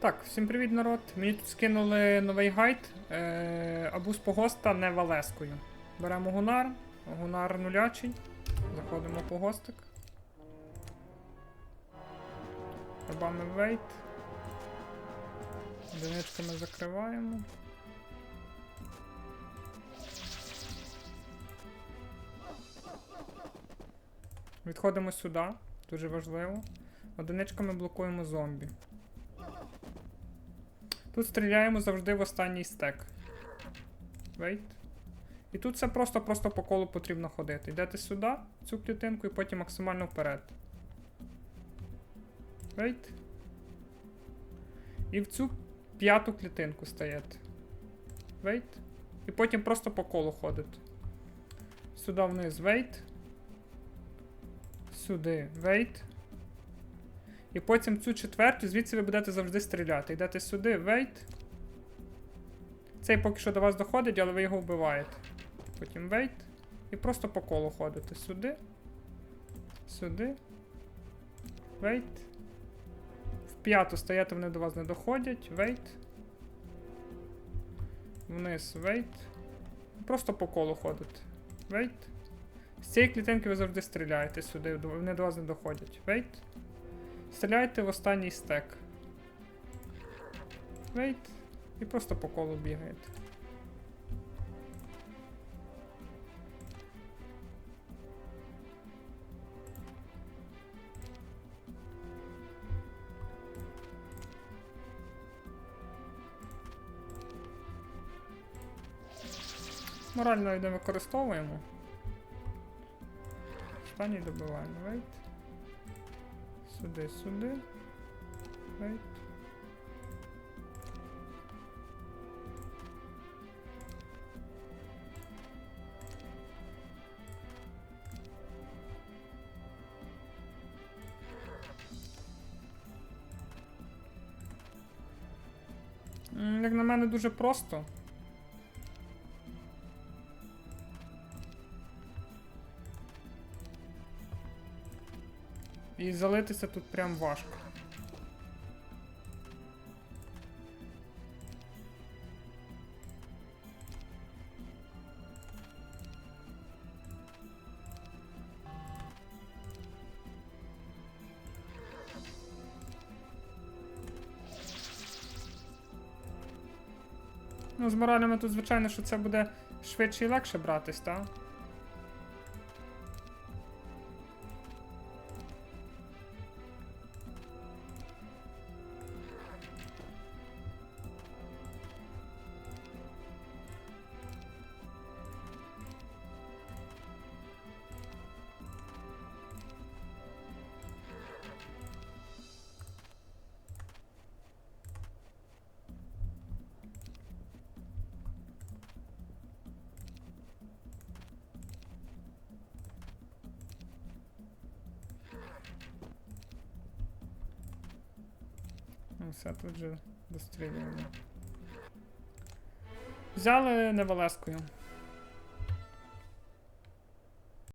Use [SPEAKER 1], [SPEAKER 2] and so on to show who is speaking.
[SPEAKER 1] Так, всім привіт, народ. Мені тут скинули новий гайд. Е, Абуз погоста не валескою. Беремо гунар, гунар нулячий. Заходимо по гостик. Рабами вейт. Одиничками закриваємо. Відходимо сюди, дуже важливо. Одиничками блокуємо зомбі. Тут стріляємо завжди в останній стек. Wait. І тут все просто-просто по колу потрібно ходити. Йдете сюди, цю клітинку, і потім максимально вперед. Wait. І в цю п'яту клітинку стаєте. Wait. І потім просто по колу ходите. Сюди вниз wait. Сюди wait. І потім цю четверту, звідси ви будете завжди стріляти. Йдете сюди, wait. Цей поки що до вас доходить, але ви його вбиваєте. Потім wait. І просто по колу ходите. Сюди. Сюди. Wait. В п'яту стояти вони до вас не доходять. Wait. Вниз, wait. Просто по колу ходите. Wait. З цієї клітинки ви завжди стріляєте сюди, вони до вас не доходять. Wait. Стріляйте в останній стек. Вейт. І просто по колу бігаєте. Морально не використовуємо. Останній добиваємо. Вейт. Сюди, сюди. Right. Як на мене дуже просто. І залитися тут прям важко. Ну, з моралями тут, звичайно, що це буде швидше і легше братись, так? Все тут же дострілюємо. Взяли невалескою.